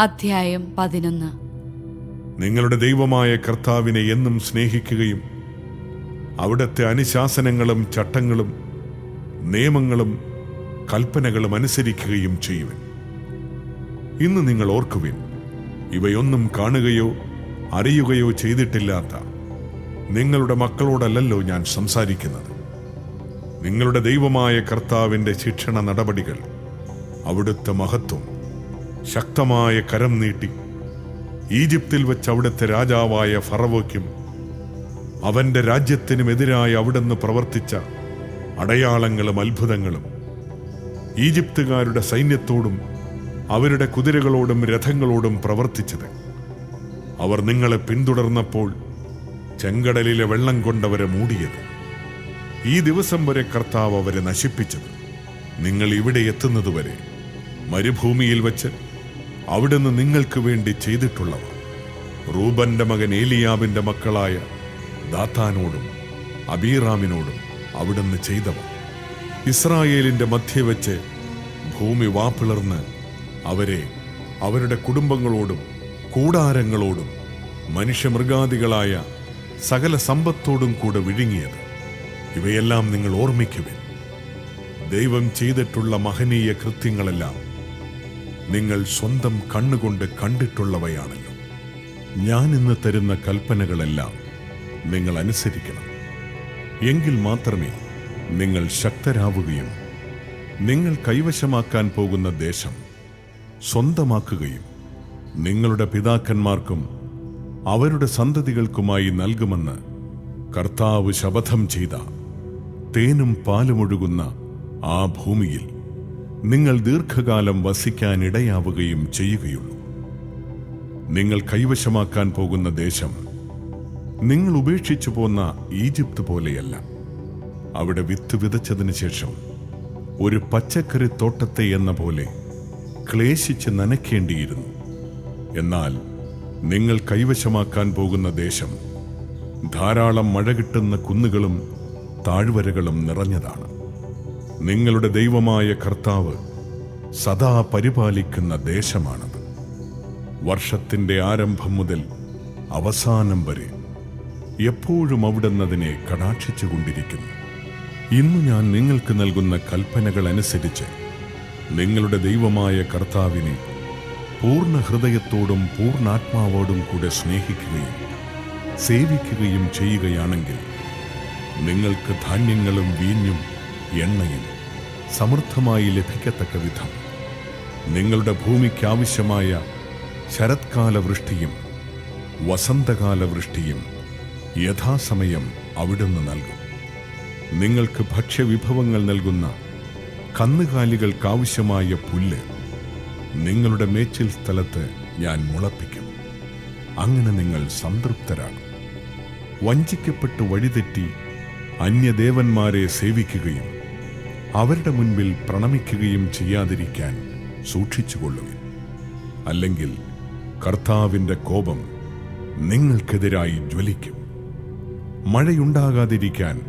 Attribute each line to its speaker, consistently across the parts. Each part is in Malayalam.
Speaker 1: അധ്യായം പതിനൊന്ന്.
Speaker 2: നിങ്ങളുടെ ദൈവമായ കർത്താവിനെ എന്നും സ്നേഹിക്കുകയും അവിടുത്തെ അനുശാസനങ്ങളും ചട്ടങ്ങളും നിയമങ്ങളും കൽപ്പനകളും അനുസരിക്കുകയും ചെയ്യുവൻ. ഇന്ന് നിങ്ങൾ ഓർക്കുവിൻ ഇവയൊന്നും കാണുകയോ അറിയുകയോ ചെയ്തിട്ടില്ലാത്ത നിങ്ങളുടെ മക്കളോടല്ലല്ലോ ഞാൻ സംസാരിക്കുന്നത്. നിങ്ങളുടെ ദൈവമായ കർത്താവിന്റെ ശിക്ഷണ നടപടികൾ അവിടുത്തെ മഹത്വം ശക്തമായ കരം നീട്ടി. ഈജിപ്തിൽ വെച്ച് അവിടുത്തെ രാജാവായ ഫറവോയ്ക്കും അവന്റെ രാജ്യത്തിനുമെതിരായി അവിടുന്ന് പ്രവർത്തിച്ച അടയാളങ്ങളും അത്ഭുതങ്ങളും ഈജിപ്തുകാരുടെ സൈന്യത്തോടും അവരുടെ കുതിരകളോടും രഥങ്ങളോടും പ്രവർത്തിച്ചത്. അവർ നിങ്ങളെ പിന്തുടർന്നപ്പോൾ ചെങ്കടലിലെ വെള്ളം കൊണ്ടവരെ മൂടിയത്. ഈ ദിവസം വരെ കർത്താവ് അവരെ നശിപ്പിച്ചത്. നിങ്ങൾ ഇവിടെ എത്തുന്നതുവരെ മരുഭൂമിയിൽ വച്ച് അവിടുന്ന് നിങ്ങൾക്ക് വേണ്ടി ചെയ്തിട്ടുള്ളവ. റൂബന്റെ മകൻ ഏലിയാവിന്റെ മക്കളായ ദാത്താനോടും അബീറാമിനോടും അവിടുന്ന് ചെയ്തവ. ഇസ്രായേലിന്റെ മധ്യ വെച്ച് ഭൂമി വാപ്പിളർന്ന് അവരെ അവരുടെ കുടുംബങ്ങളോടും കൂടാരങ്ങളോടും മനുഷ്യമൃഗാദികളായ സകല സമ്പത്തോടും കൂടെ വിഴുങ്ങിയത്. ഇവയെല്ലാം നിങ്ങൾ ഓർമ്മിക്കുവിൻ. ദൈവം ചെയ്തിട്ടുള്ള മഹനീയ കൃത്യങ്ങളെല്ലാം നിങ്ങൾ സ്വന്തം കണ്ണുകൊണ്ട് കണ്ടിട്ടുള്ളവയാണല്ലോ. ഞാൻ ഇന്ന് തരുന്ന കൽപ്പനകളെല്ലാം നിങ്ങൾ അനുസരിക്കണം. എങ്കിൽ മാത്രമേ നിങ്ങൾ ശക്തരാവുകയും നിങ്ങൾ കൈവശമാക്കാൻ പോകുന്ന ദേശം സ്വന്തമാക്കുകയും നിങ്ങളുടെ പിതാക്കന്മാർക്കും അവരുടെ സന്തതികൾക്കുമായി നൽകുമെന്ന് കർത്താവ് ശപഥം ചെയ്ത തേനും പാലുമൊഴുകുന്ന ആ ഭൂമിയിൽ നിങ്ങൾ ദീർഘകാലം വസിക്കാനിടയാവുകയും ചെയ്യുകയുള്ളൂ. നിങ്ങൾ കൈവശമാക്കാൻ പോകുന്ന ദേശം നിങ്ങൾ ഉപേക്ഷിച്ചു പോന്ന ഈജിപ്ത് പോലെയല്ല. അവിടെ വിത്ത് വിതച്ചതിന് ശേഷം ഒരു പച്ചക്കറി തോട്ടത്തെ എന്ന പോലെ ക്ലേശിച്ച് നനയ്ക്കേണ്ടിയിരുന്നു. എന്നാൽ നിങ്ങൾ കൈവശമാക്കാൻ പോകുന്ന ദേശം ധാരാളം മഴ കിട്ടുന്ന കുന്നുകളും താഴ്വരകളും നിറഞ്ഞതാണ്. നിങ്ങളുടെ ദൈവമായ കർത്താവ് സദാ പരിപാലിക്കുന്ന ദേശമാണത്. വർഷത്തിന്റെ ആരംഭം മുതൽ അവസാനം വരെ എപ്പോഴും അവിടുന്നതിനെ കടാക്ഷിച്ചുകൊണ്ടിരിക്കുന്നു ഇന്ന് ഞാൻ നിങ്ങൾക്ക് നൽകുന്ന കൽപ്പനകൾ അനുസരിച്ച് നിങ്ങളുടെ ദൈവമായ കർത്താവിനെ പൂർണ ഹൃദയത്തോടും പൂർണാത്മാവോടും കൂടെ സ്നേഹിക്കുകയും സേവിക്കുകയും ചെയ്യുകയാണെങ്കിൽ നിങ്ങൾക്ക് ധാന്യങ്ങളും വീഞ്ഞും എണ്ണയും സമൃദ്ധമായി ലഭിക്കത്തക്ക വിധം. നിങ്ങളുടെ ഭൂമിക്കാവശ്യമായ ശരത്കാല വൃഷ്ടിയും വസന്തകാല വൃഷ്ടിയും യഥാസമയം അവിടുന്ന് നൽകും. നിങ്ങൾക്ക് ഭക്ഷ്യവിഭവങ്ങൾ നൽകുന്ന കന്നുകാലികൾക്കാവശ്യമായ പുല്ല് നിങ്ങളുടെ മേച്ചിൽ സ്ഥലത്ത് ഞാൻ മുളപ്പിക്കും. അങ്ങനെ നിങ്ങൾ സംതൃപ്തരാകും. വഞ്ചിക്കപ്പെട്ട് വഴിതെറ്റി അന്യദേവന്മാരെ സേവിക്കുകയും അവരുടെ മുൻപിൽ പ്രണമിക്കുകയും ചെയ്യാതിരിക്കാൻ സൂക്ഷിച്ചുകൊള്ളുവിൻ. അല്ലെങ്കിൽ കർത്താവിന്റെ കോപം നിങ്ങൾക്കെതിരായി ജ്വലിക്കും. മഴയുണ്ടാകാതിരിക്കാൻ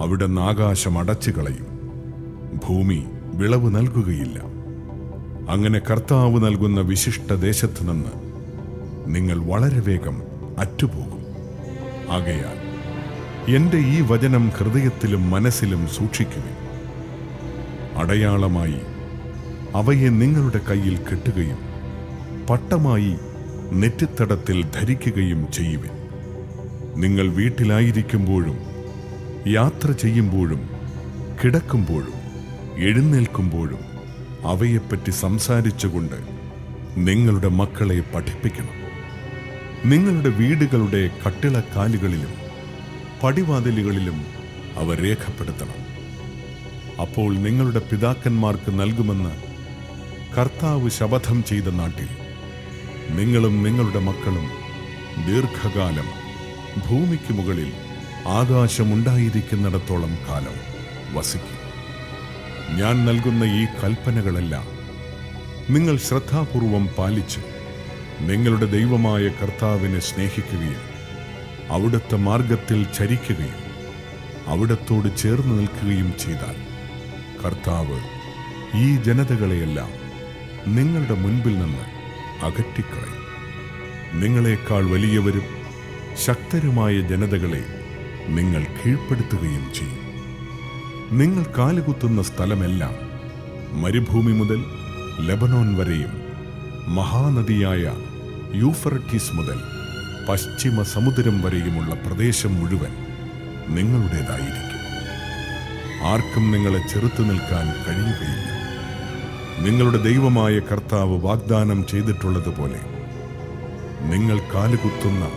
Speaker 2: അവിടെ ആകാശം അടച്ചു കളയും ഭൂമി വിളവ് നൽകുകയില്ല. അങ്ങനെ കർത്താവ് നൽകുന്ന വിശിഷ്ട ദേശത്ത് നിന്ന് നിങ്ങൾ വളരെ വേഗം അറ്റുപോകും. ആകയാൽ എന്റെ ഈ വചനം ഹൃദയത്തിലും മനസ്സിലും സൂക്ഷിക്കുവിൻ. അടയാളമായി അവയെ നിങ്ങളുടെ കയ്യിൽ കെട്ടുകയും പട്ടമായി നെറ്റിത്തടത്തിൽ ധരിക്കുകയും ചെയ്യുവിൻ. നിങ്ങൾ വീട്ടിലായിരിക്കുമ്പോഴും യാത്ര ചെയ്യുമ്പോഴും കിടക്കുമ്പോഴും എഴുന്നേൽക്കുമ്പോഴും അവയെപ്പറ്റി സംസാരിച്ചുകൊണ്ട് നിങ്ങളുടെ മക്കളെ പഠിപ്പിക്കണം. നിങ്ങളുടെ വീടുകളുടെ കട്ടിളക്കാലുകളിലും പടിവാതിലുകളിലും അവ രേഖപ്പെടുത്തണം. അപ്പോൾ നിങ്ങളുടെ പിതാക്കന്മാർക്ക് നൽകുമെന്ന് കർത്താവ് ശപഥം ചെയ്ത നാട്ടിൽ നിങ്ങളും നിങ്ങളുടെ മക്കളും ദീർഘകാലം ഭൂമിക്ക് മുകളിൽ ആകാശമുണ്ടായിരിക്കുന്നിടത്തോളം കാലം വസിക്കും. ഞാൻ നൽകുന്ന ഈ കൽപ്പനകളെല്ലാം നിങ്ങൾ ശ്രദ്ധാപൂർവം പാലിച്ച് നിങ്ങളുടെ ദൈവമായ കർത്താവിനെ സ്നേഹിക്കുകയും അവിടുത്തെ മാർഗത്തിൽ ചരിക്കുകയും അവിടത്തോട് ചേർന്ന് നിൽക്കുകയും ചെയ്താൽ കർത്താവ് ഈ ജനതകളെയെല്ലാം നിങ്ങളുടെ മുൻപിൽ നിന്ന് അകറ്റിക്കളയും. നിങ്ങളെക്കാൾ വലിയവരും ശക്തരുമായ ജനതകളെ നിങ്ങൾ കീഴ്പ്പെടുത്തുകയും ചെയ്യും. നിങ്ങൾ കാലുകുത്തുന്ന സ്ഥലമെല്ലാം മരുഭൂമി മുതൽ ലെബനോൻ വരെയും മഹാനദിയായ യൂഫറട്ടീസ് മുതൽ പശ്ചിമ സമുദ്രം വരെയുമുള്ള പ്രദേശം മുഴുവൻ നിങ്ങളുടേതായിരിക്കും. ആർക്കും നിങ്ങളെ ചെറുത്തു നിൽക്കാൻ കഴിയുകയില്ല. നിങ്ങളുടെ ദൈവമായ കർത്താവ് വാഗ്ദാനം ചെയ്തിട്ടുള്ളതുപോലെ നിങ്ങൾ കാലുകുത്തുന്ന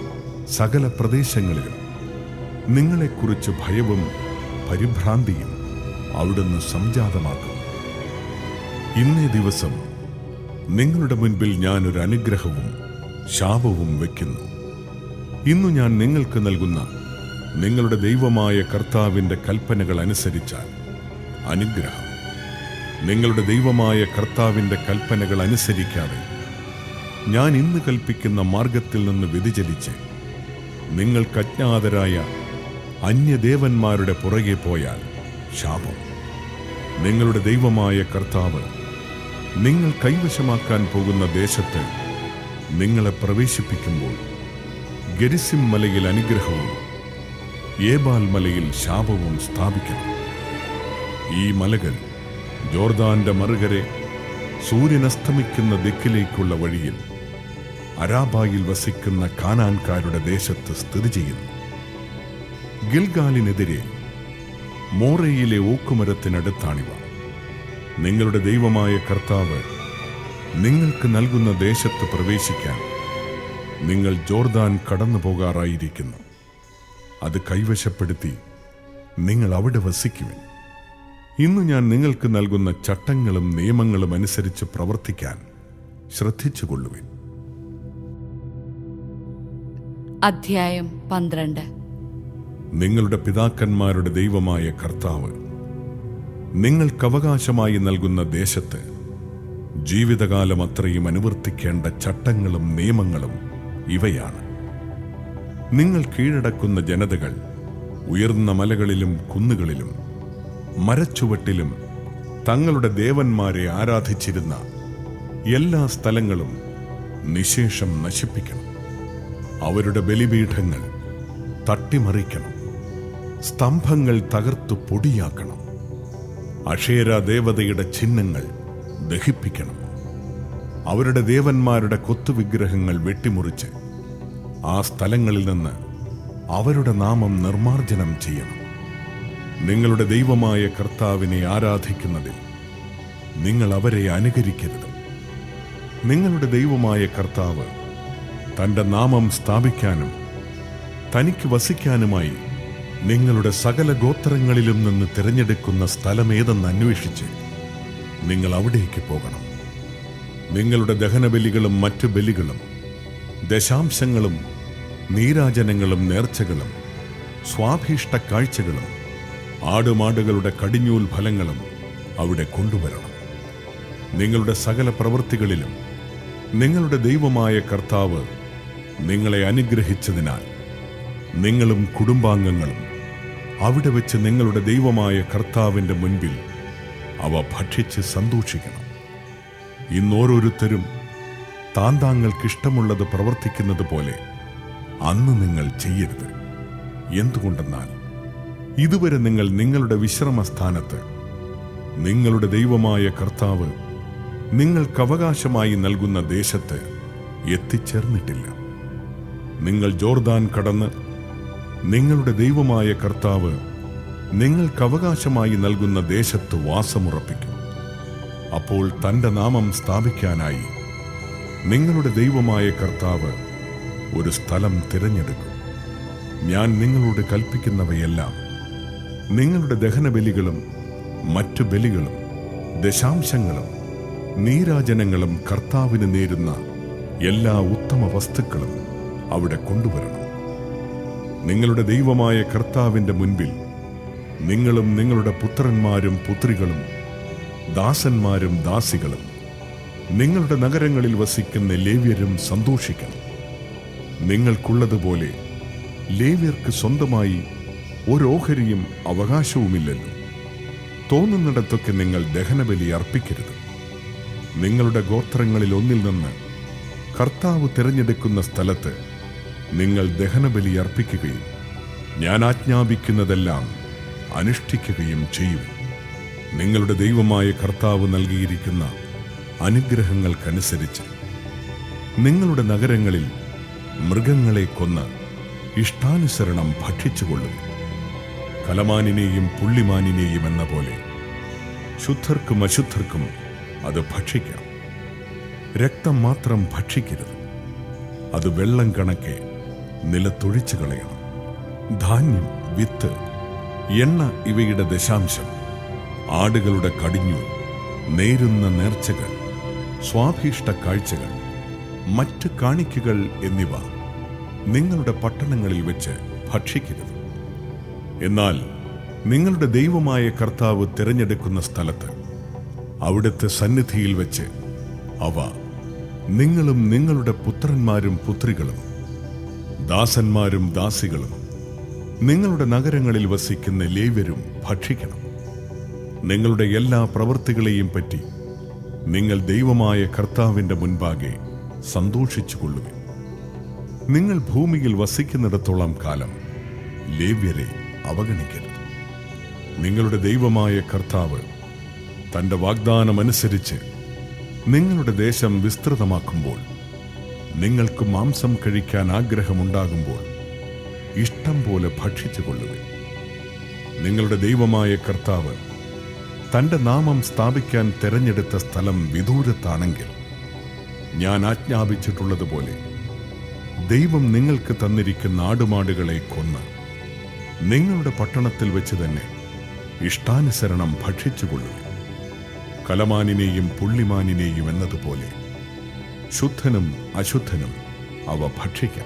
Speaker 2: സകല പ്രദേശങ്ങളിലും നിങ്ങളെക്കുറിച്ച് ഭയവും പരിഭ്രാന്തിയും അവിടുന്ന് സംജാതമാക്കും. ഇന്നേ ദിവസം നിങ്ങളുടെ മുൻപിൽ ഞാൻ ഒരു അനുഗ്രഹവും ശാപവും വയ്ക്കുന്നു. ഇന്നു ഞാൻ നിങ്ങൾക്ക് നൽകുന്ന നിങ്ങളുടെ ദൈവമായ കർത്താവിന്റെ കൽപ്പനകൾ അനുസരിച്ചാൽ. അനുഗ്രഹം. നിങ്ങളുടെ ദൈവമായ കർത്താവിന്റെ കൽപ്പനകൾ അനുസരിക്കാതെ ഞാൻ ഇന്ന് കൽപ്പിക്കുന്ന മാർഗത്തിൽ നിന്ന് വ്യതിചലിച്ച് നിങ്ങൾക്ക് അജ്ഞാതരായ അന്യദേവന്മാരുടെ പുറകെ പോയാൽ ശാപം. നിങ്ങളുടെ ദൈവമായ കർത്താവ് നിങ്ങൾ കൈവശമാക്കാൻ പോകുന്ന ദേശത്ത് നിങ്ങളെ പ്രവേശിപ്പിക്കുമ്പോൾ ഗരിസിം മലയിൽ അനുഗ്രഹവും ഏബാൽ മലയിൽ ശാപവും സ്ഥാപിക്കണം ഈ മലകൾ ജോർദാന്റെ മറുകരെ സൂര്യനസ്തമിക്കുന്ന ദിക്കിലേക്കുള്ള വഴിയിൽ അരാബായിൽ വസിക്കുന്ന കാനാൻകാരുടെ ദേശത്ത് സ്ഥിതി ചെയ്യുന്നു. ഗിൽഗാലിനെതിരെ മോറയിലെ ഓക്കുമരത്തിനടുത്താണിവ. നിങ്ങളുടെ ദൈവമായ കർത്താവ് നിങ്ങൾക്ക് നൽകുന്ന ദേശത്ത് പ്രവേശിക്കാൻ നിങ്ങൾ ജോർദാൻ കടന്നു പോകാറായിരിക്കുന്നു അത് കൈവശപ്പെടുത്തി നിങ്ങൾ അവിടെ വസിക്കുവിൻ. ഇന്ന് ഞാൻ നിങ്ങൾക്ക് നൽകുന്ന ചട്ടങ്ങളും നിയമങ്ങളും അനുസരിച്ച് പ്രവർത്തിക്കാൻ ശ്രദ്ധിച്ചുകൊള്ളുവിൻ.
Speaker 1: അധ്യായം പന്ത്രണ്ട്.
Speaker 2: നിങ്ങളുടെ പിതാക്കന്മാരുടെ ദൈവമായ കർത്താവ് നിങ്ങൾക്കവകാശമായി നൽകുന്ന ദേശത്ത് ജീവിതകാലം അത്രയും അനുവർത്തിക്കേണ്ട ചട്ടങ്ങളും നിയമങ്ങളും ഇവയാണ്. നിങ്ങൾ കീഴടക്കുന്ന ജനതകൾ ഉയർന്ന മലകളിലും കുന്നുകളിലും മരച്ചുവട്ടിലും തങ്ങളുടെ ദേവന്മാരെ ആരാധിച്ചിരുന്ന എല്ലാ സ്ഥലങ്ങളും നിശേഷം നശിപ്പിക്കണം. അവരുടെ ബലിപീഠങ്ങൾ തട്ടിമറിക്കണം. സ്തംഭങ്ങൾ തകർത്തു പൊടിയാക്കണം. അക്ഷേര ദേവതയുടെ ചിഹ്നങ്ങൾ ദഹിപ്പിക്കണം. അവരുടെ ദേവന്മാരുടെ കൊത്തുവിഗ്രഹങ്ങൾ വെട്ടിമുറിച്ച് ആ സ്ഥലങ്ങളിൽ നിന്ന് അവരുടെ നാമം നിർമാർജനം ചെയ്യണം. നിങ്ങളുടെ ദൈവമായ കർത്താവിനെ ആരാധിക്കുന്നതിൽ നിങ്ങൾ അവരെ അനുകരിക്കരുത്. നിങ്ങളുടെ ദൈവമായ കർത്താവ് തന്റെ നാമം സ്ഥാപിക്കാനും തനിക്ക് വസിക്കാനുമായി നിങ്ങളുടെ സകല ഗോത്രങ്ങളിലും നിന്ന് തിരഞ്ഞെടുക്കുന്ന സ്ഥലമേതെന്ന് അന്വേഷിച്ച് നിങ്ങൾ അവിടേക്ക് പോകണം. നിങ്ങളുടെ ദഹനബലികളും മറ്റു ബലികളും ദശാംശങ്ങളും നീരാജനങ്ങളും നേർച്ചകളും സ്വാഭീഷ്ട കാഴ്ചകളും ആടുമാടുകളുടെ കടിഞ്ഞൂൽ ഫലങ്ങളും അവിടെ കൊണ്ടുവരണം. നിങ്ങളുടെ സകല പ്രവൃത്തികളിലും നിങ്ങളുടെ ദൈവമായ കർത്താവ് നിങ്ങളെ അനുഗ്രഹിച്ചതിനാൽ നിങ്ങളും കുടുംബാംഗങ്ങളും അവിടെ വെച്ച് നിങ്ങളുടെ ദൈവമായ കർത്താവിന്റെ മുൻപിൽ അവ ഭക്ഷിച്ച് സന്തോഷിക്കണം. ഇന്നോരോരുത്തരും താൻ താങ്കൾക്കിഷ്ടമുള്ളത് പ്രവർത്തിക്കുന്നത് പോലെ അന്ന് നിങ്ങൾ ചെയ്യരുത്. എന്തുകൊണ്ടെന്നാൽ ഇതുവരെ നിങ്ങൾ നിങ്ങളുടെ വിശ്രമസ്ഥാനത്ത് നിങ്ങളുടെ ദൈവമായ കർത്താവ് നിങ്ങൾക്ക് അവകാശമായി നൽകുന്ന ദേശത്ത് എത്തിച്ചേർന്നിട്ടില്ല. നിങ്ങൾ ജോർദാൻ കടന്ന് നിങ്ങളുടെ ദൈവമായ കർത്താവ് നിങ്ങൾക്ക് അവകാശമായി നൽകുന്ന ദേശത്ത് വാസമുറപ്പിക്കും. അപ്പോൾ തന്റെ നാമം സ്ഥാപിക്കാനായി നിങ്ങളുടെ ദൈവമായ കർത്താവ് ഒരു സ്ഥലം തിരഞ്ഞെടുക്കും. ഞാൻ നിങ്ങളോട് കൽപ്പിക്കുന്നവയെല്ലാം നിങ്ങളുടെ ദഹനബലികളും മറ്റു ബലികളും ദശാംശങ്ങളും നീരാജനങ്ങളും കർത്താവിന് നേരുന്ന എല്ലാ ഉത്തമ വസ്തുക്കളും അവിടെ കൊണ്ടുവരണം. നിങ്ങളുടെ ദൈവമായ കർത്താവിന്റെ മുൻപിൽ നിങ്ങളും നിങ്ങളുടെ പുത്രന്മാരും പുത്രികളും ദാസന്മാരും ദാസികളും നിങ്ങളുടെ നഗരങ്ങളിൽ വസിക്കുന്ന ലേവ്യരും സന്തോഷിക്കണം. നിങ്ങൾക്കുള്ളതുപോലെ ലേവ്യർക്ക് സ്വന്തമായി ഒരോഹരിയും അവകാശവുമില്ലല്ലോ. തോന്നുന്നിടത്തൊക്കെ നിങ്ങൾ ദഹനബലി അർപ്പിക്കരുത്. നിങ്ങളുടെ ഗോത്രങ്ങളിൽ ഒന്നിൽ നിന്ന് കർത്താവ് തിരഞ്ഞെടുക്കുന്ന സ്ഥലത്ത് നിങ്ങൾ ദഹനബലി അർപ്പിക്കുകയും ഞാൻ ആജ്ഞാപിക്കുന്നതെല്ലാം അനുഷ്ഠിക്കുകയും ചെയ്യും നിങ്ങളുടെ ദൈവമായ കർത്താവ് നൽകിയിരിക്കുന്ന അനുഗ്രഹങ്ങൾക്കനുസരിച്ച് നിങ്ങളുടെ നഗരങ്ങളിൽ മൃഗങ്ങളെ കൊന്ന് ഇഷ്ടാനുസരണം ഭക്ഷിച്ചുകൊള്ളും. കലമാനിനെയും പുള്ളിമാനിനെയും എന്ന പോലെ ശുദ്ധർക്കും അശുദ്ധർക്കും അത് ഭക്ഷിക്കാം. രക്തം മാത്രം ഭക്ഷിക്കരുത്. അത് വെള്ളം കണക്കെ നിലത്തൊഴിച്ചു കളയണം. ധാന്യം വിത്ത് എണ്ണ ഇവയുടെ ദശാംശം. ആടുകളുടെ കടിഞ്ഞു നേരുന്ന നേർച്ചകൾ സ്വാഭീഷ്ട കാഴ്ചകൾ. മറ്റ് കാണിക്കുകൾ എന്നിവ നിങ്ങളുടെ പട്ടണങ്ങളിൽ വെച്ച് ഭക്ഷിക്കരുത്. എന്നാൽ നിങ്ങളുടെ ദൈവമായ കർത്താവ് തിരഞ്ഞെടുക്കുന്ന സ്ഥലത്ത് അവിടുത്തെ സന്നിധിയിൽ വെച്ച് അവ നിങ്ങളും നിങ്ങളുടെ പുത്രന്മാരും പുത്രികളും ദാസന്മാരും ദാസികളും നിങ്ങളുടെ നഗരങ്ങളിൽ വസിക്കുന്ന ലേവ്യരും ഭക്ഷിക്കണം. നിങ്ങളുടെ എല്ലാ പ്രവൃത്തികളെയും പറ്റി നിങ്ങൾ ദൈവമായ കർത്താവിന്റെ മുൻപാകെ സന്തോഷിച്ചുകൊള്ളുവിൻ. നിങ്ങൾ ഭൂമിയിൽ വസിക്കുന്നിടത്തോളം കാലം ലേവ്യരെ അവഗണിക്കരുത്. നിങ്ങളുടെ ദൈവമായ കർത്താവ് തന്റെ വാഗ്ദാനമനുസരിച്ച് നിങ്ങളുടെ ദേശം വിസ്തൃതമാക്കുമ്പോൾ നിങ്ങൾക്ക് മാംസം കഴിക്കാൻ ആഗ്രഹമുണ്ടാകുമ്പോൾ ഇഷ്ടം പോലെ ഭക്ഷിച്ചുകൊള്ളുവിൻ. നിങ്ങളുടെ ദൈവമായ കർത്താവ് തന്റെ നാമം സ്ഥാപിക്കാൻ തെരഞ്ഞെടുത്ത സ്ഥലം വിദൂരത്താണെങ്കിൽ ഞാൻ ആജ്ഞാപിച്ചിട്ടുള്ളതുപോലെ ദൈവം നിങ്ങൾക്ക് തന്നിരിക്കുന്ന ആടുമാടുകളെ കൊന്ന് നിങ്ങളുടെ പട്ടണത്തിൽ വെച്ച് തന്നെ ഇഷ്ടാനുസരണം ഭക്ഷിച്ചുകൊള്ളു. കലമാനിനെയും പുള്ളിമാനിനെയും എന്നതുപോലെ ശുദ്ധനും അശുദ്ധനും അവ ഭക്ഷിക്കാം.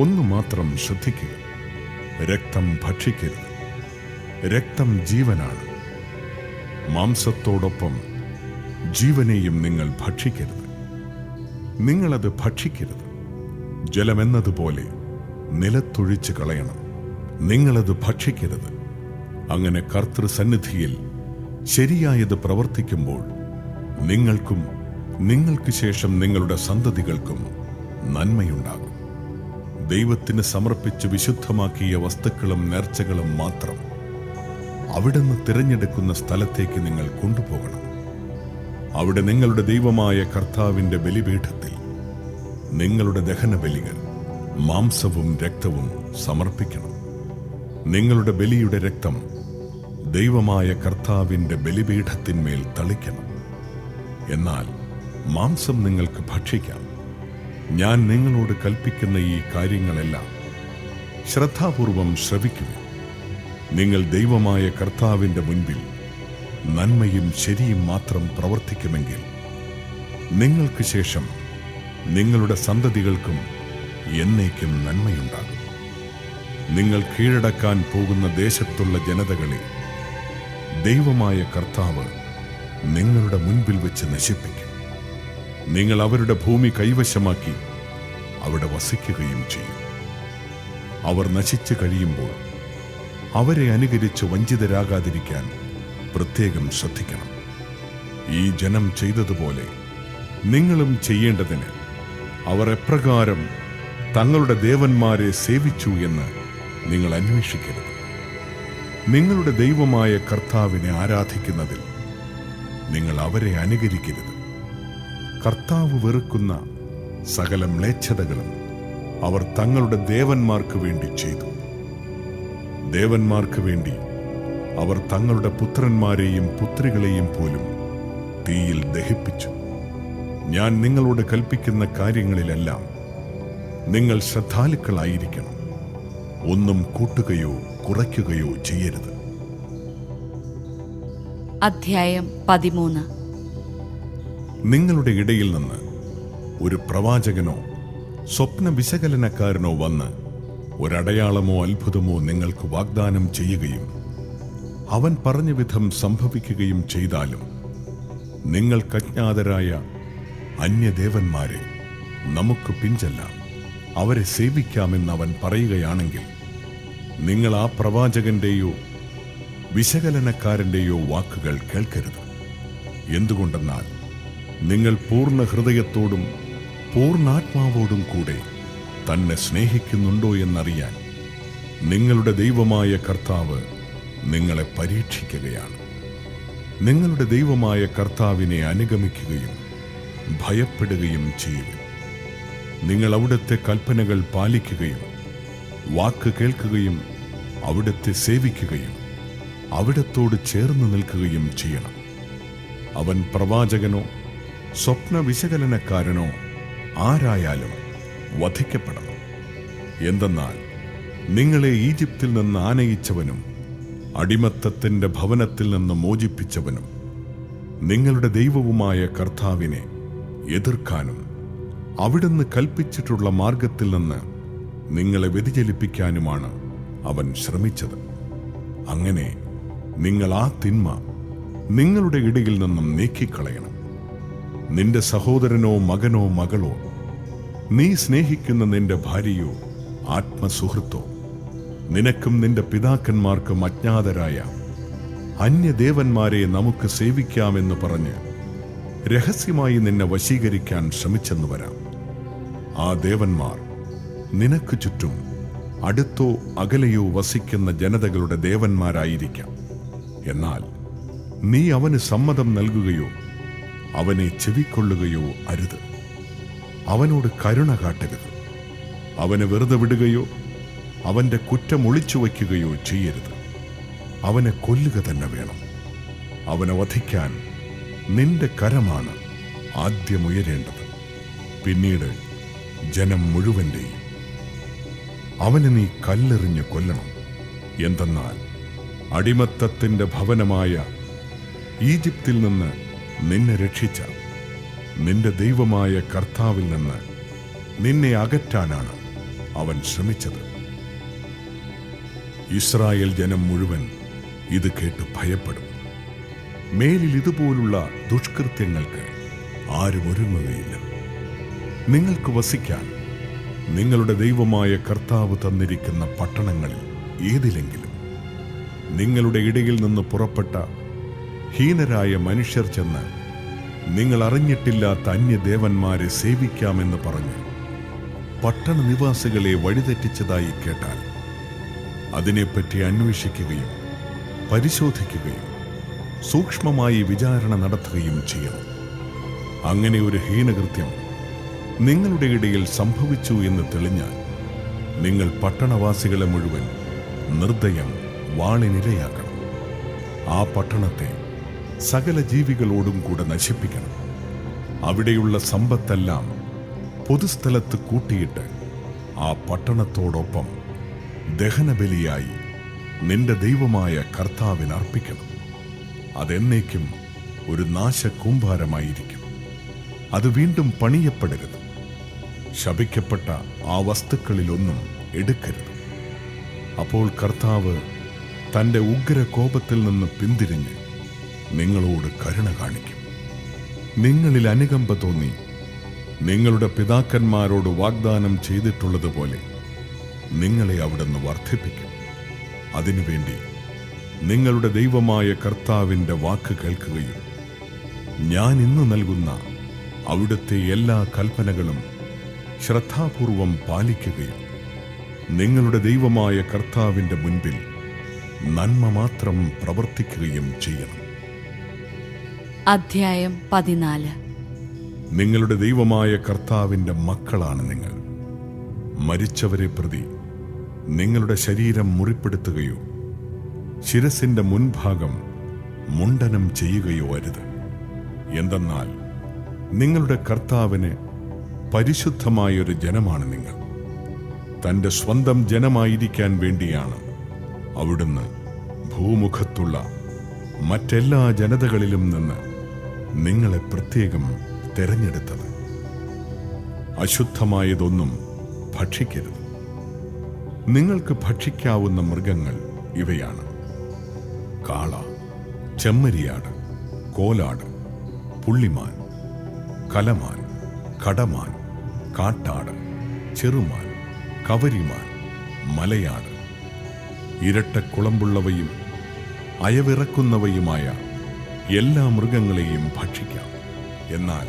Speaker 2: ഒന്നു മാത്രം ശ്രദ്ധിക്കുക. രക്തം ഭക്ഷിക്കരുത്. രക്തം ജീവനാണ്. മാംസത്തോടൊപ്പം ജീവനെയും നിങ്ങൾ ഭക്ഷിക്കരുത്. നിങ്ങളത് ഭക്ഷിക്കരുത്. ജലമെന്നതുപോലെ നിലത്തൊഴിച്ച് കളയണം. നിങ്ങളത് ഭക്ഷിക്കരുത്. അങ്ങനെ കർത്തൃസന്നിധിയിൽ ശരിയായത് പ്രവർത്തിക്കുമ്പോൾ നിങ്ങൾക്കും നിങ്ങൾക്ക് ശേഷം നിങ്ങളുടെ സന്തതികൾക്കും നന്മയുണ്ടാകും. ദൈവത്തിന് സമർപ്പിച്ച് വിശുദ്ധമാക്കിയ വസ്തുക്കളും നേർച്ചകളും മാത്രം അവിടുന്ന് തിരഞ്ഞെടുക്കുന്ന സ്ഥലത്തേക്ക് നിങ്ങൾ കൊണ്ടുപോകണം. അവിടെ നിങ്ങളുടെ ദൈവമായ കർത്താവിന്റെ ബലിപീഠത്തിൽ നിങ്ങളുടെ ദഹനബലികൾ മാംസവും രക്തവും സമർപ്പിക്കണം. നിങ്ങളുടെ ബലിയുടെ രക്തം ദൈവമായ കർത്താവിന്റെ ബലിപീഠത്തിന്മേൽ തളിക്കണം. എന്നാൽ മാംസം നിങ്ങൾക്ക് ഭക്ഷിക്കാം. ഞാൻ നിങ്ങളോട് കൽപ്പിക്കുന്ന ഈ കാര്യങ്ങളെല്ലാം ശ്രദ്ധാപൂർവം ശ്രവിക്കുക നിങ്ങൾ ദൈവമായ കർത്താവിന്റെ മുൻപിൽ നന്മയും ശരിയും മാത്രം പ്രവർത്തിക്കുമെങ്കിൽ നിങ്ങൾക്ക് ശേഷം നിങ്ങളുടെ സന്തതികൾക്കും എന്നേക്കും നന്മയുണ്ടാകും. നിങ്ങൾ കീഴടക്കാൻ പോകുന്ന ദേശത്തുള്ള ജനതകളെ ദൈവമായ കർത്താവ് നിങ്ങളുടെ മുൻപിൽ വെച്ച് നശിപ്പിക്കും. നിങ്ങൾ അവരുടെ ഭൂമി കൈവശമാക്കി അവിടെ വസിക്കുകയും ചെയ്യും. അവർ നശിച്ചു കഴിയുമ്പോൾ അവരെ അനുകരിച്ച് വഞ്ചിതരാകാതിരിക്കാൻ പ്രത്യേകം ശ്രദ്ധിക്കണം. ഈ ജനം ചെയ്തതുപോലെ നിങ്ങളും ചെയ്യേണ്ടതിന് അവർ എപ്രകാരം തങ്ങളുടെ ദേവന്മാരെ സേവിച്ചു എന്ന് നിങ്ങൾ അന്വേഷിക്കരുത്. നിങ്ങളുടെ ദൈവമായ കർത്താവിനെ ആരാധിക്കുന്നതിൽ നിങ്ങൾ അവരെ അനുകരിക്കരുത്. കർത്താവ് വെറുക്കുന്ന സകല മ്ലേച്ഛതകളും അവർ തങ്ങളുടെ ദേവന്മാർക്ക് വേണ്ടി ചെയ്തു. ദേവന്മാർക്ക് വേണ്ടി അവർ തങ്ങളുടെ പുത്രന്മാരെയും പുത്രികളെയും പോലും തീയിൽ ദഹിപ്പിച്ചു. ഞാൻ നിങ്ങളോട് കൽപ്പിക്കുന്ന കാര്യങ്ങളിലെല്ലാം നിങ്ങൾ ശ്രദ്ധാലുക്കളായിരിക്കണം. ഒന്നും കൂട്ടുകയോ കുറയ്ക്കുകയോ ചെയ്യരുത്.
Speaker 1: അധ്യായം പതിമൂന്ന്.
Speaker 2: നിങ്ങളുടെ ഇടയിൽ നിന്ന് ഒരു പ്രവാചകനോ സ്വപ്ന വിശകലനക്കാരനോ വന്ന് ഒരടയാളമോ അത്ഭുതമോ നിങ്ങൾക്ക് വാഗ്ദാനം ചെയ്യുകയും അവൻ പറഞ്ഞ വിധം സംഭവിക്കുകയും ചെയ്താലും നിങ്ങൾക്കജ്ഞാതരായ അന്യദേവന്മാരെ നമുക്ക് പിഞ്ചെല്ലാം. അവരെ സേവിക്കാമെന്ന് അവൻ പറയുകയാണെങ്കിൽ നിങ്ങൾ ആ പ്രവാചകന്റെയോ വിശകലനക്കാരന്റെയോ വാക്കുകൾ കേൾക്കരുത്. എന്തുകൊണ്ടെന്നാൽ നിങ്ങൾ പൂർണ ഹൃദയത്തോടും പൂർണാത്മാവോടും കൂടെ തന്നെ സ്നേഹിക്കുന്നുണ്ടോ എന്നറിയാൻ നിങ്ങളുടെ ദൈവമായ കർത്താവ് നിങ്ങളെ പരീക്ഷിക്കുകയാണ്. നിങ്ങളുടെ ദൈവമായ കർത്താവിനെ അനുഗമിക്കുകയും ഭയപ്പെടുകയും ചെയ്യുക നിങ്ങൾ അവിടുത്തെ കൽപ്പനകൾ പാലിക്കുകയും വാക്ക് കേൾക്കുകയും അവിടുത്തെ സേവിക്കുകയും അവിടത്തോട് ചേർന്ന് നിൽക്കുകയും ചെയ്യണം. അവൻ പ്രവാചകനോ സ്വപ്ന വിശകലനക്കാരനോ ആരായാലും വധിക്കപ്പെടണം. എന്തെന്നാൽ നിങ്ങളെ ഈജിപ്തിൽ നിന്ന് ആനയിച്ചവനും അടിമത്തത്തിന്റെ ഭവനത്തിൽ നിന്ന് മോചിപ്പിച്ചവനും നിങ്ങളുടെ ദൈവവുമായ കർത്താവിനെ എതിർക്കാനും അവിടുന്ന് കൽപ്പിച്ചിട്ടുള്ള മാർഗത്തിൽ നിന്ന് നിങ്ങളെ വ്യതിചലിപ്പിക്കാനുമാണ് അവൻ ശ്രമിച്ചത്. അങ്ങനെ നിങ്ങൾ ആ തിന്മ നിങ്ങളുടെ ഇടയിൽ നിന്നും നീക്കിക്കളയണം. നിന്റെ സഹോദരനോ മകനോ മകളോ നീ സ്നേഹിക്കുന്ന നിന്റെ ഭാര്യയോ ആത്മസുഹൃത്തോ നിനക്കും നിന്റെ പിതാക്കന്മാർക്കും അജ്ഞാതരായ അന്യദേവന്മാരെ നമുക്ക് സേവിക്കാമെന്ന് പറഞ്ഞ് രഹസ്യമായി നിന്നെ വശീകരിക്കാൻ ശ്രമിച്ചെന്ന് വരാം. ആ ദേവന്മാർ നിനക്ക് ചുറ്റും അടുത്തോ അകലെയോ വസിക്കുന്ന ജനതകളുടെ ദേവന്മാരായിരിക്കാം. എന്നാൽ നീ അവന് സമ്മതം നൽകുകയോ അവനെ ചെവിക്കൊള്ളുകയോ അരുത്. അവനോട് കരുണ കാട്ടരുത്. അവനെ വെറുതെ വിടുകയോ അവന്റെ കുറ്റം ഒളിച്ചു വയ്ക്കുകയോ ചെയ്യരുത്. അവനെ കൊല്ലുക തന്നെ വേണം. അവനെ വധിക്കാൻ നിന്റെ കരമാണ് ആദ്യം ഉയരേണ്ടത്. പിന്നീട് ജനം മുഴുവന്റെയും അവനെ നീ കല്ലെറിഞ്ഞ് കൊല്ലണം. എന്തെന്നാൽ അടിമത്തത്തിന്റെ ഭവനമായ ഈജിപ്തിൽ നിന്ന് നിന്നെ രക്ഷിച്ച നിന്റെ ദൈവമായ കർത്താവിൽ നിന്ന് നിന്നെ അകറ്റാനാണ് അവൻ ശ്രമിച്ചത്. ഇസ്രായേൽ ജനം മുഴുവൻ ഇത് കേട്ട് ഭയപ്പെടും. മേലിൽ ഇതുപോലുള്ള ദുഷ്കൃത്യങ്ങൾക്ക് ആരും ഒരുങ്ങുകയില്ല. നിങ്ങൾക്ക് വസിക്കാൻ നിങ്ങളുടെ ദൈവമായ കർത്താവ് തന്നിരിക്കുന്ന പട്ടണങ്ങളിൽ ഏതിലെങ്കിലും നിങ്ങളുടെ ഇടയിൽ നിന്ന് പുറപ്പെട്ട ഹീനരായ മനുഷ്യർ ചെന്ന് നിങ്ങൾ അറിഞ്ഞിട്ടില്ലാത്ത അന്യദേവന്മാരെ സേവിക്കാമെന്ന് പറഞ്ഞ് പട്ടണ നിവാസികളെ വഴിതെറ്റിച്ചതായി കേട്ടാൽ അതിനെപ്പറ്റി അന്വേഷിക്കുകയും പരിശോധിക്കുകയും സൂക്ഷ്മമായി വിചാരണ നടത്തുകയും ചെയ്യണം. അങ്ങനെ ഒരു ഹീനകൃത്യം നിങ്ങളുടെ ഇടയിൽ സംഭവിച്ചു എന്ന് തെളിഞ്ഞാൽ നിങ്ങൾ പട്ടണവാസികളെ മുഴുവൻ നിർദ്ദയം വാളിനിരയാക്കണം. ആ പട്ടണത്തെ സകല ജീവികളോടും കൂടെ നശിപ്പിക്കണം. അവിടെയുള്ള സമ്പത്തെല്ലാം പൊതുസ്ഥലത്ത് കൂട്ടിയിട്ട് ആ പട്ടണത്തോടൊപ്പം ദഹനബലിയായി നിന്റെ ദൈവമായ കർത്താവിന് അർപ്പിക്കണം. അതെന്നേക്കും ഒരു നാശകൂമ്പാരമായിരിക്കും. അത് വീണ്ടും പണിയപ്പെടരുത്. ശപിക്കപ്പെട്ട ആ വസ്തുക്കളിലൊന്നും എടുക്കരുത്. അപ്പോൾ കർത്താവ് തന്റെ ഉഗ്ര കോപത്തിൽ നിന്ന് പിന്തിരിഞ്ഞ് നിങ്ങളോട് കരുണ കാണിക്കും. നിങ്ങളിൽ അനുകമ്പ തോന്നി. നിങ്ങളുടെ പിതാക്കന്മാരോട് വാഗ്ദാനം ചെയ്തിട്ടുള്ളതുപോലെ നിങ്ങളെ അവിടുന്ന് വർദ്ധിപ്പിക്കും. അതിനുവേണ്ടി നിങ്ങളുടെ ദൈവമായ കർത്താവിന്റെ വാക്ക് കേൾക്കുകയും ഞാൻ ഇന്ന് നൽകുന്ന അവിടുത്തെ എല്ലാ കൽപ്പനകളും ശ്രദ്ധാപൂർവം പാലിക്കുകയും നിങ്ങളുടെ ദൈവമായ കർത്താവിന്റെ മുൻപിൽ നന്മ മാത്രം പ്രവർത്തിക്കുകയും ചെയ്യണം.
Speaker 1: അധ്യായം പതിനാല്.
Speaker 2: നിങ്ങളുടെ ദൈവമായ കർത്താവിന്റെ മക്കളാണ് നിങ്ങൾ. മരിച്ചവരെ പ്രതി നിങ്ങളുടെ ശരീരം മുറിപ്പെടുത്തുകയോ ശിരസിന്റെ മുൻഭാഗം മുണ്ടനം ചെയ്യുകയോ അരുത്. എന്തെന്നാൽ നിങ്ങളുടെ കർത്താവിന് പരിശുദ്ധമായൊരു ജനമാണ് നിങ്ങൾ. തന്റെ സ്വന്തം ജനമായിരിക്കാൻ വേണ്ടിയാണ് അവിടുന്ന് ഭൂമുഖത്തുള്ള മറ്റെല്ലാ ജനതകളിലും നിന്ന് നിങ്ങളെ പ്രത്യേകം തെരഞ്ഞെടുത്തത്. അശുദ്ധമായതൊന്നും ഭക്ഷിക്കരുത്. നിങ്ങൾക്ക് ഭക്ഷിക്കാവുന്ന മൃഗങ്ങൾ ഇവയാണ്. കാള ചെമ്മരിയാട് കോലാട് പുള്ളിമാൻ കലമാൻ കടമാൻ കാട്ടാട് ചെറുമാൻ കവരിമാൻ മലയാട്. ഇരട്ട കുളമ്പുള്ളവയും അയവിറക്കുന്നവയുമായ എല്ലാ മൃഗങ്ങളെയും ഭക്ഷിക്കാം. എന്നാൽ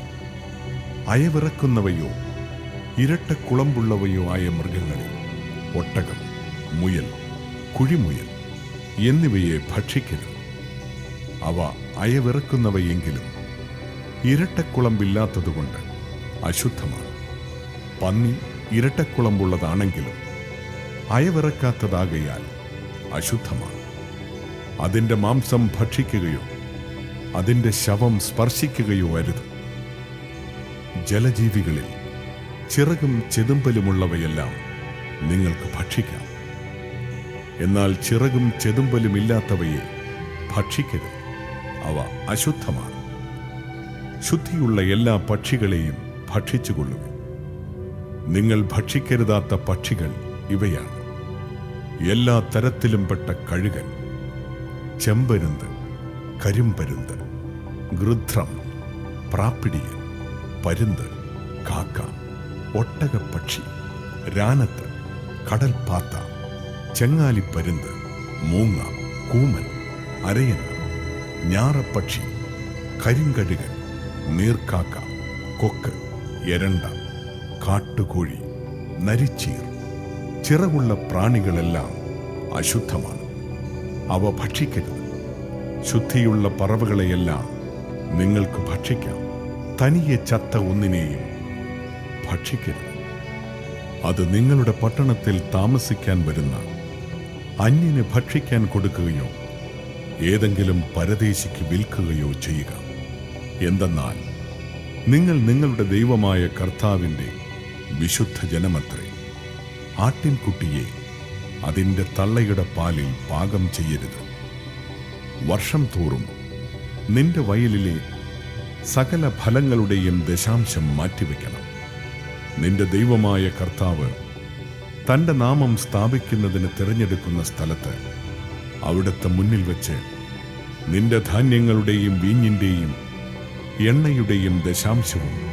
Speaker 2: അയവിറക്കുന്നവയോ ഇരട്ട കുളമ്പുള്ളവയോ ആയ മൃഗങ്ങളിൽ ഒട്ടകം മുയൽ കുഴിമുയൽ എന്നിവയെ ഭക്ഷിക്കരുത്. അവ അയവിറക്കുന്നവയെങ്കിലും ഇരട്ടക്കുളമ്പില്ലാത്തതുകൊണ്ട് അശുദ്ധമാണ്. പന്നി ഇരട്ടക്കുളമ്പുള്ളതാണെങ്കിലും അയവിറക്കാത്തതാകയാൽ അശുദ്ധമാണ്. അതിന്റെ മാംസം ഭക്ഷിക്കുകയോ അതിന്റെ ശവം സ്പർശിക്കുകയോ അരുത്. ജലജീവികളിൽ ചിറകും ചെതുമ്പലുമുള്ളവയെല്ലാം നിങ്ങൾക്ക് ഭക്ഷിക്കാം. എന്നാൽ ചിറകും ചെതുമ്പലും ഇല്ലാത്തവയെ ഭക്ഷിക്കരുത്. അവ അശുദ്ധമാണ്. ശുദ്ധിയുള്ള എല്ലാ പക്ഷികളെയും ഭക്ഷിച്ചുകൊള്ളുക നിങ്ങൾ ഭക്ഷിക്കരുതാത്ത പക്ഷികൾ ഇവയാണ്. എല്ലാ തരത്തിലും പെട്ട കഴുകൻ ചെമ്പരുന്ത് കരിമ്പരുന്ത് ഗൃധ്രം പ്രാപ്പിടിയൻ പരുന്ത് കാക്ക ഒട്ടകപ്പക്ഷി രാനത്ത് കടൽപ്പാത്ത ചെങ്ങാലിപ്പരുന്ത് മൂങ്ങ കൂമൻ അരയൻ ഞാറപ്പക്ഷി കരിങ്കഴുകൻ നീർക്കാക്ക കൊക്ക് എരണ്ട കാട്ടുകോഴി നരിച്ചീർ ചിറകുള്ള പ്രാണികളെല്ലാം അശുദ്ധമാണ്. അവ ഭക്ഷിക്കരുത്. ശുദ്ധിയുള്ള പറവുകളെയെല്ലാം നിങ്ങൾക്ക് ഭക്ഷിക്കാം. തനിയെ ചത്ത ഒന്നിനെയും ഭക്ഷിക്കരുത്. അത് നിങ്ങളുടെ പട്ടണത്തിൽ താമസിക്കാൻ വരുന്ന അന്യന് ഭക്ഷിക്കാൻ കൊടുക്കുകയോ ഏതെങ്കിലും പരദേശിക്ക് വിൽക്കുകയോ ചെയ്യുക. എന്തെന്നാൽ നിങ്ങൾ നിങ്ങളുടെ ദൈവമായ കർത്താവിന്റെ വിശുദ്ധ ജനമത്രേ ആട്ടിൻകുട്ടിയെ അതിന്റെ തള്ളയുടെ പാലിൽ പാകം ചെയ്യരുത്. വർഷം തോറും നിന്റെ വയലിലെ സകല ഫലങ്ങളുടെയും ദശാംശം മാറ്റിവെക്കണം. നിന്റെ ദൈവമായ കർത്താവ് തന്റെ നാമം സ്ഥാപിക്കുന്നതിന് തിരഞ്ഞെടുക്കുന്ന സ്ഥലത്ത് അവിടുത്തെ മുന്നിൽ വെച്ച് നിന്റെ ധാന്യങ്ങളുടെയും വീഞ്ഞിന്റെയും എണ്ണയുടെയും ദശാംശവും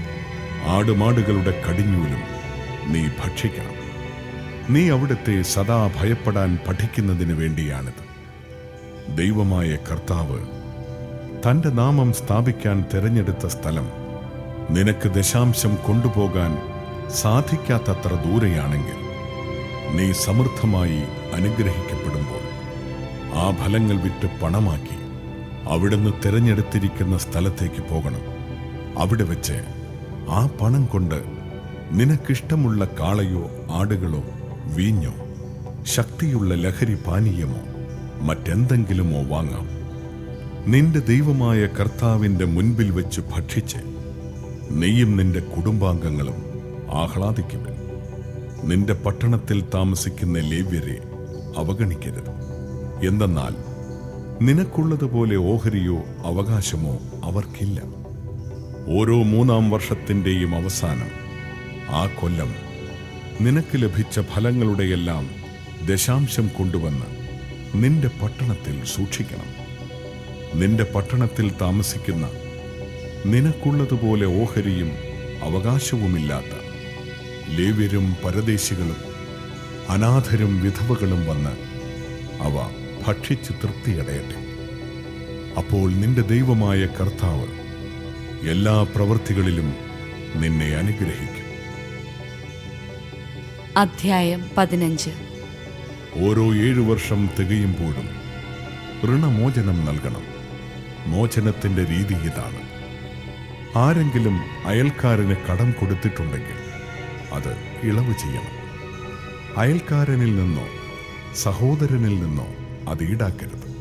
Speaker 2: ആടുമാടുകളുടെ കടിഞ്ഞൂലും നീ ഭക്ഷിക്കണം. നീ അവിടുത്തെ സദാ ഭയപ്പെടാൻ പഠിക്കുന്നതിന് വേണ്ടിയാണിത്. ദൈവമായ കർത്താവ് തന്റെ നാമം സ്ഥാപിക്കാൻ തിരഞ്ഞെടുത്ത സ്ഥലം നിനക്ക് ദശാംശം കൊണ്ടുപോകാൻ സാധിക്കാത്തത്ര ദൂരെയാണെങ്കിൽ നീ സമൃദ്ധമായി അനുഗ്രഹിക്കപ്പെടുമ്പോൾ ആ ഫലങ്ങൾ വിറ്റ് പണമാക്കി അവിടുന്ന് തിരഞ്ഞെടുത്തിരിക്കുന്ന സ്ഥലത്തേക്ക് പോകണം. അവിടെ വെച്ച് ആ പണം കൊണ്ട് നിനക്കിഷ്ടമുള്ള കാളയോ ആടുകളോ വീഞ്ഞോ ശക്തിയുള്ള ലഹരി പാനീയമോ മറ്റെന്തെങ്കിലുമോ വാങ്ങാം. നിന്റെ ദൈവമായ കർത്താവിന്റെ മുൻപിൽ വെച്ച് ഭക്ഷിച്ച് നീയും നിന്റെ കുടുംബാംഗങ്ങളും ആഹ്ലാദിക്കുവിൻ. നിന്റെ പട്ടണത്തിൽ താമസിക്കുന്ന ലേവ്യരെ അവഗണിക്കരുത്. എന്തെന്നാൽ നിനക്കുള്ളതുപോലെ ഓഹരിയോ അവകാശമോ അവർക്കില്ല. ഓരോ മൂന്നാം വർഷത്തിന്റെയും അവസാനം ആ കൊല്ലം നിനക്ക് ലഭിച്ച ഫലങ്ങളുടെയെല്ലാം ദശാംശം കൊണ്ടുവന്ന് നിന്റെ പട്ടണത്തിൽ സൂക്ഷിക്കണം. നിന്റെ പട്ടണത്തിൽ താമസിക്കുന്ന നിനക്കുള്ളതുപോലെ ഓഹരിയും അവകാശവുമില്ലാത്ത ലേവ്യരും പരദേശികളും അനാഥരും വിധവകളും വന്ന് അവ ഭക്ഷിച്ച് തൃപ്തിയടയട്ടെ. അപ്പോൾ നിന്റെ ദൈവമായ കർത്താവ് എല്ലാ പ്രവൃത്തികളിലും നിന്നെ അനുഗ്രഹിക്കും.
Speaker 1: അധ്യായം പതിനഞ്ച്.
Speaker 2: ഓരോ ഏഴു വർഷം തികയുമ്പോഴും ഋണമോചനം നൽകണം. മോചനത്തിന്റെ രീതി ഇതാണ്. ആരെങ്കിലും അയൽക്കാരന് കടം കൊടുത്തിട്ടുണ്ടെങ്കിൽ അത് ഇളവ് അയൽക്കാരനിൽ നിന്നോ സഹോദരനിൽ നിന്നോ അത് ഈടാക്കരുത്.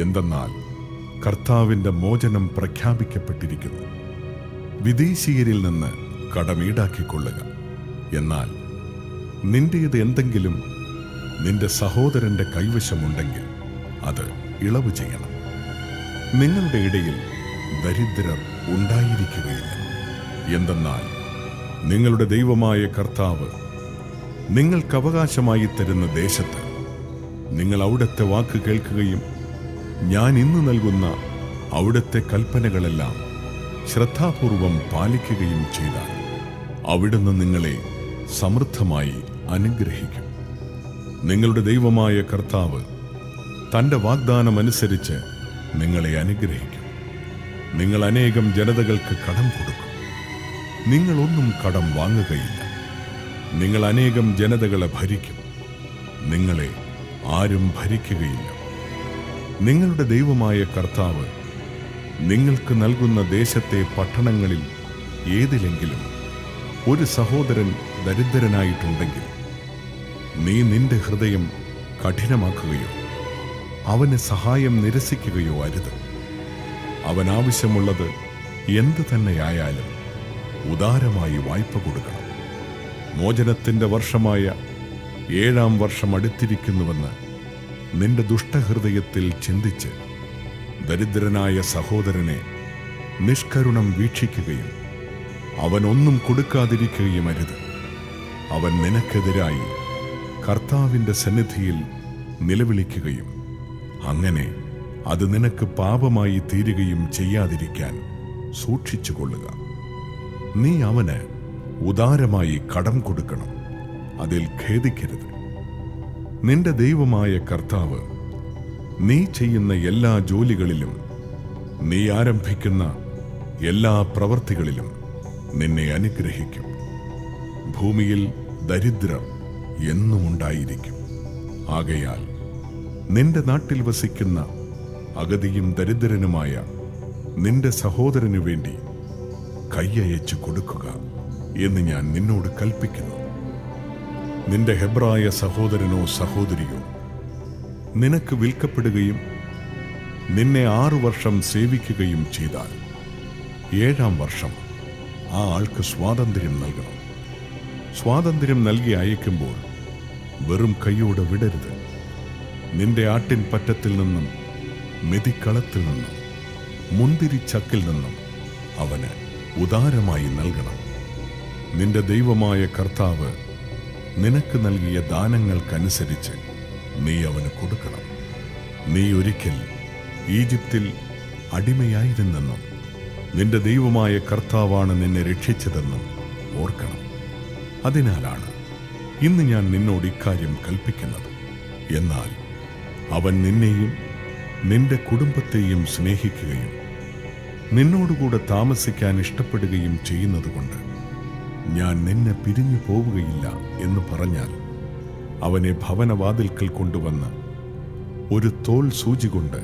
Speaker 2: എന്തെന്നാൽ കർത്താവിന്റെ മോചനം പ്രഖ്യാപിക്കപ്പെട്ടിരിക്കുന്നു. വിദേശീയരിൽ നിന്ന് കടം ഈടാക്കിക്കൊള്ളുക. എന്നാൽ നിന്റേത് എന്തെങ്കിലും നിന്റെ സഹോദരന്റെ കൈവശമുണ്ടെങ്കിൽ അത് ഇളവ് ചെയ്യണം. നിങ്ങളുടെ ഇടയിൽ ദരിദ്രർ ഉണ്ടായിരിക്കുകയില്ല. എന്തെന്നാൽ നിങ്ങളുടെ ദൈവമായ കർത്താവ് നിങ്ങൾക്ക് അവകാശമായി തരുന്ന ദേശത്ത് നിങ്ങൾ അവിടുത്തെ വാക്ക് കേൾക്കുകയും ഞാൻ ഇന്ന് നൽകുന്ന അവിടുത്തെ കൽപ്പനകളെല്ലാം ശ്രദ്ധാപൂർവം പാലിക്കുകയും ചെയ്താൽ അവിടുന്ന് നിങ്ങളെ സമൃദ്ധമായി അനുഗ്രഹിക്കും. നിങ്ങളുടെ ദൈവമായ കർത്താവ് തന്റെ വാഗ്ദാനമനുസരിച്ച് നിങ്ങളെ അനുഗ്രഹിക്കും. നിങ്ങൾ അനേകം ജനതകൾക്ക് കടം കൊടുക്കും. നിങ്ങളൊന്നും കടം വാങ്ങുകയില്ല. നിങ്ങൾ അനേകം ജനതകളെ ഭരിക്കും. നിങ്ങളെ ആരും ഭരിക്കുകയില്ല. നിങ്ങളുടെ ദൈവമായ കർത്താവ് നിങ്ങൾക്ക് നൽകുന്ന ദേശത്തെ പട്ടണങ്ങളിൽ ഏതിലെങ്കിലും ഒരു സഹോദരൻ ദരിദ്രനായിട്ടുണ്ടെങ്കിൽ നീ നിന്റെ ഹൃദയം കഠിനമാക്കുകയോ അവന് സഹായം നിരസിക്കുകയോ അരുത്. അവനാവശ്യമുള്ളത് എന്തു തന്നെയായാലും ഉദാരമായി വായ്പ കൊടുക്കണം. മോചനത്തിന്റെ വർഷമായ ഏഴാം വർഷം അടുത്തിരിക്കുന്നുവെന്ന് നിന്റെ ദുഷ്ടഹൃദയത്തിൽ ചിന്തിച്ച് ദരിദ്രനായ സഹോദരനെ നിഷ്കരുണം വീക്ഷിക്കുകയും അവനൊന്നും കൊടുക്കാതിരിക്കുകയും അരുത്. അവൻ നിനക്കെതിരായി കർത്താവിന്റെ സന്നിധിയിൽ നിലവിളിക്കുകയും അങ്ങനെ അത് നിനക്ക് പാപമായി തീരുകയും ചെയ്യാതിരിക്കാൻ സൂക്ഷിച്ചുകൊള്ളുക. നീ അവന് ഉദാരമായി കടം കൊടുക്കണം. അതിൽ ഖേദിക്കരുത്. നിന്റെ ദൈവമായ കർത്താവ് നീ ചെയ്യുന്ന എല്ലാ ജോലികളിലും നീ ആരംഭിക്കുന്ന എല്ലാ പ്രവർത്തികളിലും നിന്നെ അനുഗ്രഹിക്കും. ഭൂമിയിൽ ദരിദ്രം എന്നുമുണ്ടായിരിക്കും ആകയാൽ നിന്റെ നാട്ടിൽ വസിക്കുന്ന അഗതിയും ദരിദ്രനുമായ നിന്റെ സഹോദരനു വേണ്ടി കയ്യയച്ചു കൊടുക്കുക എന്ന് ഞാൻ നിന്നോട് കൽപ്പിക്കുന്നു. നിന്റെ ഹെബ്രായ സഹോദരനോ സഹോദരിയോ നിനക്ക് വിൽക്കപ്പെടുകയും നിന്നെ ആറു വർഷം സേവിക്കുകയും ചെയ്താൽ ഏഴാം വർഷം ആ ആൾക്ക് സ്വാതന്ത്ര്യം നൽകണം. സ്വാതന്ത്ര്യം നൽകി അയക്കുമ്പോൾ വെറും കൈയോടെ വിടരുത്. നിന്റെ ആട്ടിൻ പറ്റത്തിൽ നിന്നും മെതിക്കളത്തിൽ നിന്നും മുന്തിരിച്ചക്കിൽ നിന്നും അവന് ഉദാരമായി നൽകണം. നിന്റെ ദൈവമായ കർത്താവ് നിനക്ക് നൽകിയ ദാനങ്ങൾക്കനുസരിച്ച് നീ അവന് കൊടുക്കണം. നീ ഒരിക്കൽ ഈജിപ്തിൽ അടിമയായിരുന്നെന്നും നിന്റെ ദൈവമായ കർത്താവാണ് നിന്നെ രക്ഷിച്ചതെന്നും ഓർക്കണം. അതിനാലാണ് ഇന്ന് ഞാൻ നിന്നോട് ഇക്കാര്യം കൽപ്പിക്കുന്നത്. എന്നാൽ അവൻ നിന്നെയും നിന്റെ കുടുംബത്തെയും സ്നേഹിക്കുകയും നിന്നോടുകൂടെ താമസിക്കാൻ ഇഷ്ടപ്പെടുകയും ചെയ്യുന്നതുകൊണ്ട് ഞാൻ നിന്നെ പിരിഞ്ഞു പോവുകയില്ല എന്ന് പറഞ്ഞാൽ അവനെ ഭവനവാതിൽക്കൽ കൊണ്ടുവന്ന് ഒരു തോൽ സൂചി കൊണ്ട്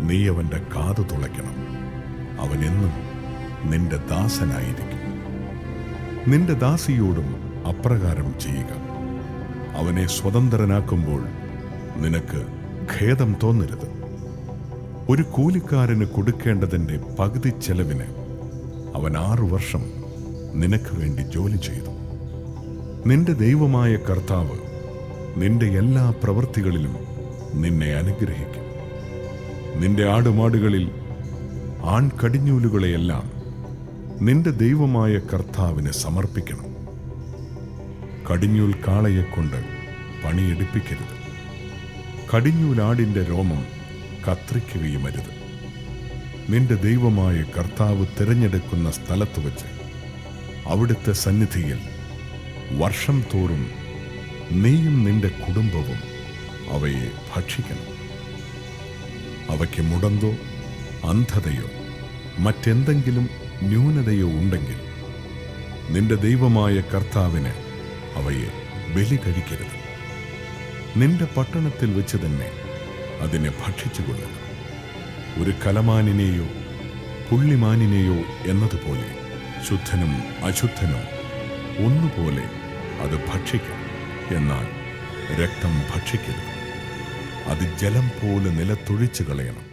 Speaker 2: നീ അവന്റെ കാത് തുളയ്ക്കണം. അവനെന്നും നിന്റെ ദാസനായിരിക്കും. നിന്റെ ദാസിയോടും അപ്രകാരം ചെയ്യുക. അവനെ സ്വതന്ത്രനാക്കുമ്പോൾ നിനക്ക് ഖേദം തോന്നരുത്. ഒരു കൂലിക്കാരന് കൊടുക്കേണ്ടതിന്റെ പകുതി ചെലവിന് അവൻ ആറു വർഷം നിനക്ക് വേണ്ടി ജോലി ചെയ്തു. നിന്റെ ദൈവമായ കർത്താവ് നിന്റെ എല്ലാ പ്രവൃത്തികളിലും നിന്നെ അനുഗ്രഹിക്കും. നിന്റെ ആടുമാടുകളിൽ ആൺകടിഞ്ഞൂലുകളെയെല്ലാം നിന്റെ ദൈവമായ കർത്താവിന് സമർപ്പിക്കണം. കടിഞ്ഞൂൽ കാളയെക്കൊണ്ട് പണിയെടുപ്പിക്കരുത്. കടിഞ്ഞൂലാടിന്റെ രോമം കത്രിക്കുകയും അരുത് നിന്റെ ദൈവമായ കർത്താവ് തിരഞ്ഞെടുക്കുന്ന സ്ഥലത്ത് വച്ച് അവിടുത്തെ സന്നിധിയിൽ വർഷം തോറും നീയും നിന്റെ കുടുംബവും അവയെ ഭക്ഷിക്കണം. അവയ്ക്ക് മുടന്തോ അന്ധതയോ മറ്റെന്തെങ്കിലും ന്യൂനതയോ ഉണ്ടെങ്കിൽ നിന്റെ ദൈവമായ കർത്താവിന് അവയെ ബലി കഴിക്കരുത്. നിന്റെ പട്ടണത്തിൽ വെച്ച് തന്നെ അതിനെ ഭക്ഷിച്ചുകൊള്ളുക. ഒരു കലമാനിനെയോ പുള്ളിമാനിനെയോ എന്നതുപോലെ ശുദ്ധനും അശുദ്ധനും ഒന്നുപോലെ അത് ഭക്ഷിക്കും. എന്നാൽ രക്തം ഭക്ഷിക്കരുത്. അത് ജലം പോലെ നിലത്തൊഴിച്ചു കളയണം.